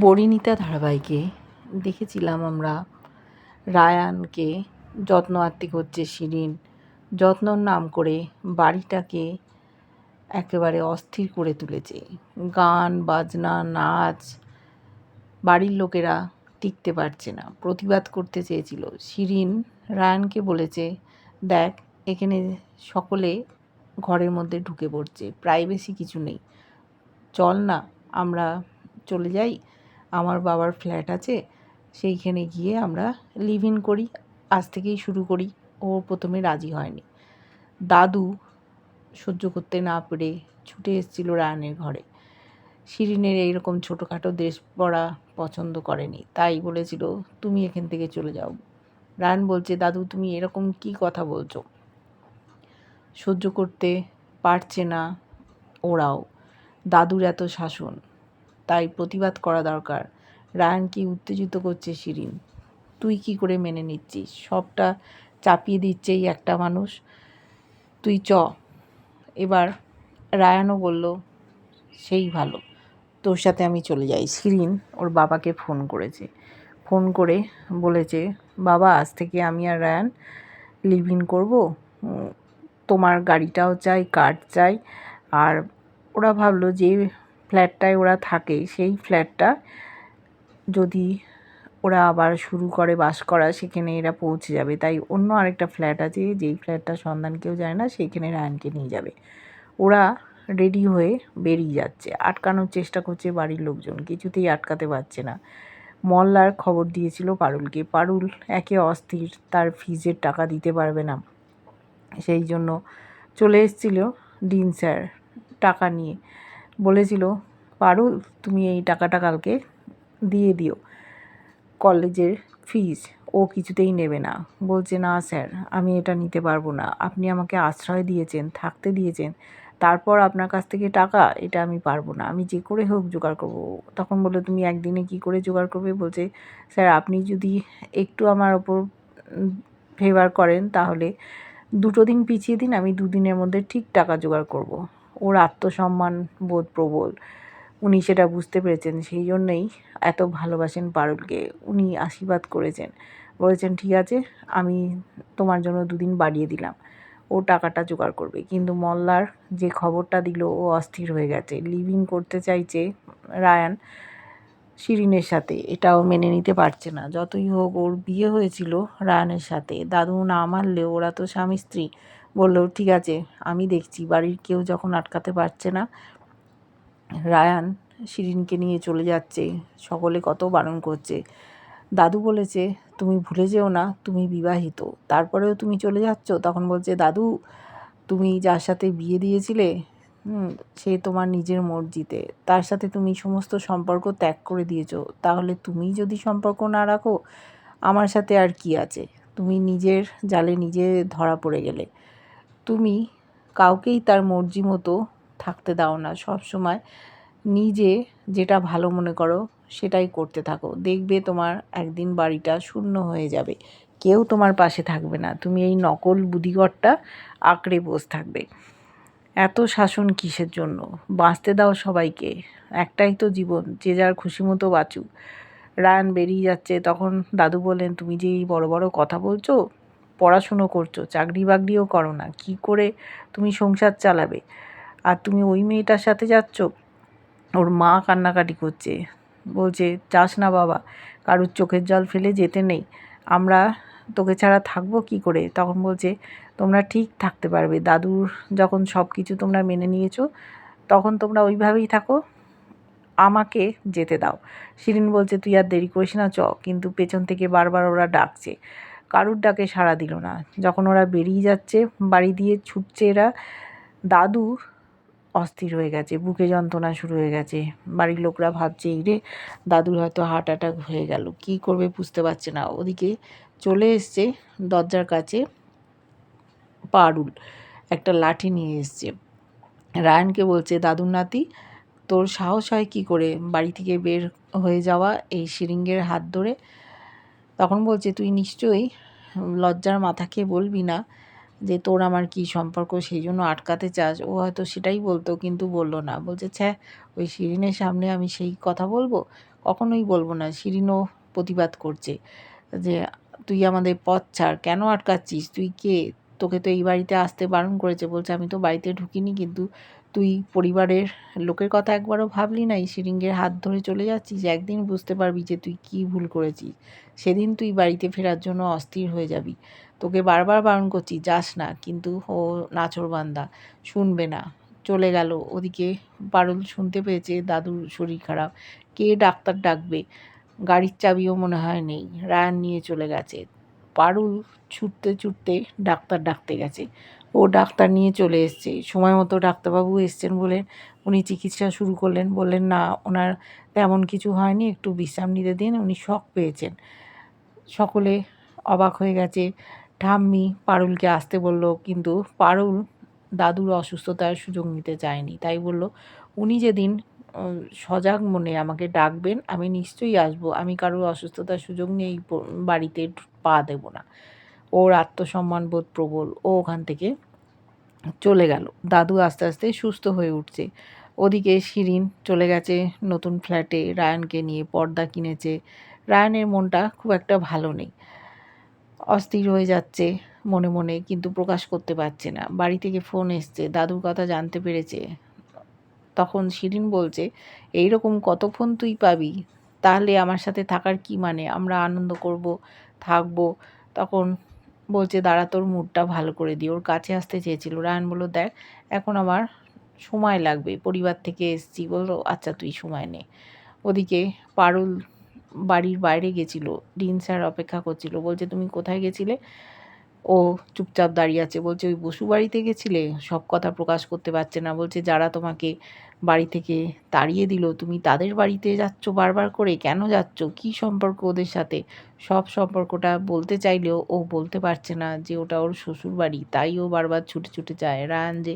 বরিণীতা ধারাবাহিকে দেখেছিলাম আমরা। রায়ানকে যত্ন আত্মিক হচ্ছে শিরিন। যত্নর নাম করে বাড়িটাকে একেবারে অস্থির করে তুলেছে। গান, বাজনা, নাচ বাড়ির লোকেরা টিকতে পারছে না। প্রতিবাদ করতে চেয়েছিল। শিরিন রায়ানকে বলেছে, দেখ, এখানে সকলে ঘরের মধ্যে ঢুকে পড়ছে। প্রাইভেসি কিছু নেই। চল না, আমরা চলে যাই। আমার বাবার ফ্ল্যাট আছে, সেইখানে গিয়ে আমরা লিভ ইন করি। আজ থেকেই শুরু করি। ও প্রথমে রাজি হয়নি। দাদু সহ্য করতে না পেরে ছুটে এসেছিল রায়ানের ঘরে। শিরিনের এইরকম ছোটোখাটো দেশ পড়া পছন্দ করেনি। তাই বলেছিল, তুমি এখান থেকে চলে যাও। রায়ান বলছে, দাদু, তুমি এরকম কি কথা বলছো? সহ্য করতে পারছে না ওরাও। দাদুর এত শাসন। তাই প্রতিবাদ করা দরকার। রায়ানকে উত্তেজিত করছে শিরিন? তুই কি করে মেনে নিচ্ছিস? সবটা চাপিয়ে দিচ্ছে এই একটা মানুষ। তুই চ। এবার রায়ানও বলল, সেই ভালো। তোর সাথে আমি চলে যাই। শিরিন ওর বাবাকে ফোন করেছে। ফোন করে বলেছে, বাবা, আজ থেকে আমি আর রায়ান লিভ ইন করব। তোমার গাড়িটাও চাই কার্ড চাই। আর ওরা ভাবলো যে ফ্ল্যাটটায় ওরা থাকে, সেই ফ্ল্যাটটা যদি ওরা আবার শুরু করে বাস করা, সেখানে এরা পৌঁছে যাবে। তাই অন্য আরেকটা ফ্ল্যাট আছে, যেই ফ্ল্যাটটা সন্ধান কেউ যায় না সেইখানে রায়নকে নিয়ে যাবে। ওরা রেডি হয়ে বেরিয়ে যাচ্ছে, আটকানোর চেষ্টা করছে বাড়ির লোকজন, কিছুতেই আটকাতে পারছে না। মল্লার খবর দিয়েছিল পারুলকে, পারুল একে অস্থির, তার ফিজের টাকা দিতে পারবে না। সেই জন্য চলে এসেছিল ডিন স্যার টাকা নিয়ে। বলেছিল, পারো তুমি এই টাকাটা কালকে দিয়ে দিও। কলেজের ফিজ ও কিছুতেই নেবে না। বলছে, না স্যার, আমি এটা নিতে পারব না। আপনি আমাকে আশ্রয় দিয়েছেন, থাকতে দিয়েছেন। তারপর আপনার কাছ থেকে টাকা, এটা আমি পারব না। আমি যে করে হোক জোগাড় করব। তখন বলল, তুমি একদিনে কি করে জোগাড় করবে? বলছে, স্যার, আপনি যদি একটু আমার ওপর ফেভার করেন, তাহলে দুটো দিন পিছিয়ে দিন, আমি দুদিনের মধ্যে ঠিক টাকা জোগাড় করব। ওর আত্মসম্মান বোধ প্রবল। উনি সেটা বুঝতে পেরেছেন, সেই জন্যেই এত ভালোবাসেন পারুলকে। উনি আশীর্বাদ করেছেন। বলেছেন, ঠিক আছে, আমি তোমার জন্য দুদিন বাড়িয়ে দিলাম। ও টাকাটা জোগাড় করবে। কিন্তু মল্লার যে খবরটা দিল, ও অস্থির হয়ে গেছে। লিভিং করতে চাইছে রায়ান শিরিনের সাথে। এটাও মেনে নিতে পারছে না। যতই হোক, ওর বিয়ে হয়েছিল রায়ানের সাথে। দাদু না মানলেও ওরা তো স্বামী স্ত্রী বলল, ঠিক আছে, আমি দেখছি, বাড়ির কেউ যখন আটকাতে পারছে না, রায়ান শিরিনকে নিয়ে চলে যাচ্ছে, সকলে কত বারণ করছে। দাদু বলেছে, তুমি ভুলে যেও না, তুমি বিবাহিত। তারপরেও তুমি চলে যাচ্ছ? তখন বলছে, দাদু, তুমি যার সাথে বিয়ে দিয়েছিলে সে তোমার নিজের মর্জিতে। তার সাথে তুমি সমস্ত সম্পর্ক ত্যাগ করে দিয়েছ। তাহলে তুমি যদি সম্পর্ক না রাখো, আমার সাথে আর কি আছে? তুমি নিজের জালে নিজে ধরা পড়ে গেলে। তুমি কাউকেই তার মর্জি মতো থাকতে দাও না। সব সময় নিজে যেটা ভালো মনে করো সেটাই করতে থাকো। দেখবে তোমার একদিন বাড়িটা শূন্য হয়ে যাবে। কেউ তোমার পাশে থাকবে না। তুমি এই নকল বুদ্ধিগরটা আঁকড়ে বসে থাকবে। এত শাসন কিসের জন্য? বাঁচতে দাও সবাইকে। একটাই তো জীবন, যে যার খুশি মতো বাঁচুক। রায়ান বেরিয়ে যাচ্ছে, তখন দাদু বললেন, তুমি যে এই বড় বড় কথা বলছো পড়াশুনো করছ চাকরি বাকরিও করো না, কি করে তুমি সংসার চালাবে? আর তুমি ওই মেয়েটার সাথে যাচ্ছ, ওর মা কান্নাকাটি করছে, বলছে, যাস না বাবা, কারুর চোখের জল ফেলে যেতে নেই, আমরা তোকে ছাড়া থাকব কি করে? তখন বলছে, তোমরা ঠিক থাকতে পারবে, দাদুর যখন সব কিছু তোমরা মেনে নিয়েছো, তখন তোমরা ওইভাবেই থাকো, আমাকে যেতে দাও। শিরিন বলছে, তুই আর দেরি করিস না, চ। কিন্তু পেছন থেকে বারবার ওরা ডাকছে। কারুর ডাকে সাড়া দিল না। যখন ওরা বেরিয়ে যাচ্ছে, বাড়ি দিয়ে ছুটছে এরা, দাদু অস্থির হয়ে গেছে, বুকে যন্ত্রণা শুরু হয়ে গেছে। বাড়ির লোকরা ভাবছে, এই রে, দাদুর হয়তো হার্ট অ্যাটাক হয়ে গেল। কি করবে বুঝতে পারছে না। ওদিকে চলে এসছে দরজার কাছে পারুল, একটা লাঠি নিয়ে এসছে। রায়ানকে বলছে, দাদুর নাতি, তোর সাহস হয় কী করে বাড়ি থেকে বের হয়ে যাওয়া এই সিরিঙ্গের হাত ধরে? তখন বলছে, তুই নিশ্চয়ই লজ্জার মাথা খেয়ে বলবি না যে তোর আমার কি সম্পর্ক, সেই জন্য আটকাতে চাস। ও হয়তো সেটাই বলতো, কিন্তু বলল না। বলছে, ছ্যা, ওই শিরিনের সামনে আমি সেই কথা বলব? কখনোই বলব না। শিরিনও প্রতিবাদ করছে যে, তুই আমাদের পথ ছাড়। কেন আটকাচ্ছিস? তুই কে? তোকে তো এই বাড়িতে আসতে বারণ করেছে। বলছে, আমি তো বাড়িতে ঢুকিনি, কিন্তু তুই পরিবারের লোকের কথা একবারও ভাবলি নাই শিরিঙ্গের হাত ধরে চলে যাচ্ছিস? একদিন বুঝতে পারবি যে তুই কী ভুল করেছিস। সেদিন তুই বাড়িতে ফেরার জন্য অস্থির হয়ে যাবি। তোকে বারবার বারণ করছি, যাস না। কিন্তু ও নাচরবান্দা শুনবে না। চলে গেল। ওদিকে পারুল শুনতে পেয়েছে, দাদুর শরীর খারাপ। কে ডাক্তার ডাকবে? গাড়ির চাবিও মনে হয় নেই। রায়ান নিয়ে চলে গেছে। পারুল ছুটতে ছুটতে ডাক্তার ডাকতে গেছে। ও ডাক্তার নিয়ে চলে এসছে। সময় মতো ডাক্তারবাবু এসছেন বলে উনি চিকিৎসা শুরু করলেন। বললেন, না, ওনার তেমন কিছু হয়নি, একটু বিশ্রাম নিতে দিন। উনি শখ পেয়েছেন। সকলে অবাক হয়ে গেছে। ঠাম্মি পারুলকে আসতে বলল, কিন্তু পারুল দাদুর অসুস্থতার সুযোগ নিতে চায়নি। তাই বলল, উনি যেদিন সজাগ মনে আমাকে ডাকবেন, আমি নিশ্চয়ই আসব। আমি কারোর অসুস্থতার সুযোগ নিয়ে এই বাড়িতে পা দেব না। ওর আত্মসম্মান বোধ প্রবল। ও ওখান থেকে চলে গেল। দাদু আস্তে আস্তে সুস্থ হয়ে উঠছে। ওদিকে শিরিন চলে গেছে নতুন ফ্ল্যাটে, রায়ানকে নিয়ে পর্দা কিনেছে। রায়ানের মনটা খুব একটা ভালো নেই। অস্থির হয়ে যাচ্ছে মনে মনে, কিন্তু প্রকাশ করতে পারছে না। বাড়ি থেকে ফোন এসছে, দাদুর কথা জানতে পেরেছে। তখন শিরিন বলছে, এই রকম কত ফোন তুই পাবি? তাহলে আমার সাথে থাকার কি মানে? আমরা আনন্দ করব, থাকব। তখন বলছে, দাঁড়া, তোর মুডটা ভালো করে দিই। ওর কাছে আসতে চেয়েছিল। রায়ন বলল, দেখ, এখন আমার সময় লাগবে, পরিবার থেকে এসছি। বলল আচ্ছা তুই সময় নে। ওদিকে পারুল বাড়ির বাইরে গেছিল, ডিন স্যার অপেক্ষা করছিল। বলছে, তুমি কোথায় গেছিলে? ও চুপচাপ দাঁড়িয়ে আছে। বলছে, ওই বসু বাড়িতে গেছিলে? সব কথা প্রকাশ করতে পারছে না। বলছে, যারা তোমাকে বাড়ি থেকে তাড়িয়ে দিল, তুমি তাদের বাড়িতে যাচ্ছ বারবার করে? কেন যাচ্ছ? কি সম্পর্ক ওদের সাথে? সব সম্পর্কটা বলতে চাইলেও ও বলতে পারছে না যে ওটা ওর শ্বশুর বাড়ি। তাই ও বারবার ছুটে ছুটে যায়। রায়ান যে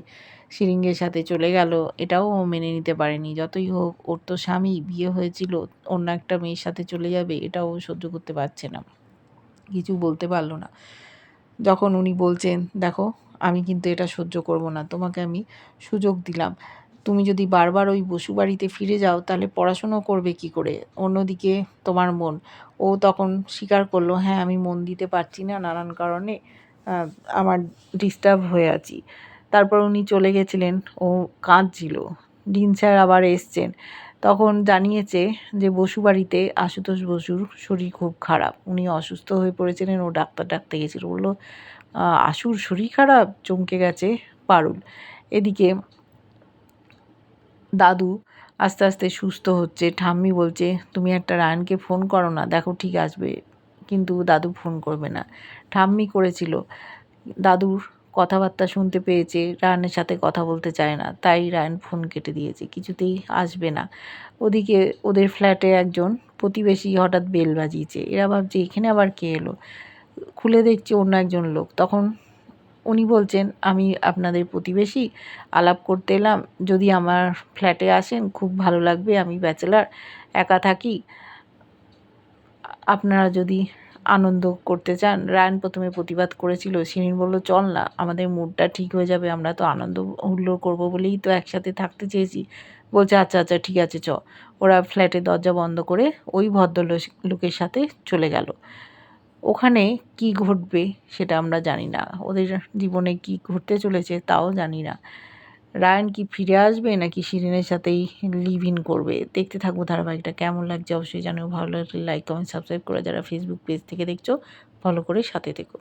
শিরিঙ্গের সাথে চলে গেল, এটাও ও মেনে নিতে পারেনি। যতই হোক, ওর তো স্বামী, বিয়ে হয়েছিল, অন্য একটা মেয়ের সাথে চলে যাবে, এটাও সহ্য করতে পারছে না। কিছু বলতে পারল না। যখন উনি বলছেন, দেখো, আমি কিন্তু এটা সহ্য করব না, তোমাকে আমি সুযোগ দিলাম। তুমি যদি বারবার ওই বসু বাড়িতে ফিরে যাও, তাহলে পড়াশুনো করবে কি করে? অন্যদিকে তোমার মন। ও তখন স্বীকার করল হ্যাঁ আমি মন দিতে পারছি না, নানান কারণে আমার ডিস্টার্ব হয়ে আছি। তারপর উনি চলে গেছিলেন, ও কাঁদছিল। ডিন স্যার আবার এসছেন। তখন জানিয়েছে যে বসু বাড়িতে আশুতোষ বসুর শরীর খুব খারাপ। উনি অসুস্থ হয়ে পড়েছিলেন ও ডাক্তার ডাকতে গেছিল। বলল আশুর শরীর খারাপ? চমকে গেছে? পারুল। এদিকে দাদু আস্তে আস্তে সুস্থ হচ্ছে। ঠাম্মি বলছে, তুমি একটা রায়নকে ফোন করো না, দেখো ঠিক আসবে। কিন্তু দাদু ফোন করবে না। ঠাম্মি করেছিল। দাদুর কথাবার্তা শুনতে পেয়েছে রায়নের সাথে কথা বলতে চায় না, তাই রায়ন ফোন কেটে দিয়েছে, কিছুতেই আসবে না। ওদিকে ওদের ফ্ল্যাটে একজন প্রতিবেশী হঠাৎ বেল বাজিয়েছে, এরা ভাবছে এখানে আবার কে এলো? খুলে দেখছে অন্য একজন লোক, তখন উনি বলছেন, আমি আপনাদের প্রতিবেশী, আলাপ করতে এলাম, যদি আমার ফ্ল্যাটে আসেন, খুব ভালো লাগবে, আমি ব্যাচেলার একা থাকি। আপনারা যদি আনন্দ করতে চান। রায়ন প্রথমে প্রতিবাদ করেছিল, শিরিন বলল, চল না, আমাদের মুডটা ঠিক হয়ে যাবে, আমরা তো আনন্দ হুল্লোড় করব বলেই তো একসাথে থাকতে চেয়েছি। বলছে আচ্ছা আচ্ছা ঠিক আছে, চ। ওরা ফ্ল্যাটের দরজা বন্ধ করে ওই ভদ্রলোক, লোকের সাথে চলে গেল। ওখানে কি ঘটবে সেটা আমরা জানি না। ওদের জীবনে কি ঘটতে চলেছে তাও জানি না। রায়ান কি ফিরে আসবে নাকি শিরিনের সাথেই লিভ ইন করবে? দেখতে থাকব ধারাবাহিকটা। কেমন লাগছে অবশ্যই জানিও। ভালো লাগলে লাইক কমেন্ট সাবস্ক্রাইব করে যারা ফেসবুক পেজ থেকে দেখছ ফলো করে সাথে থেকো।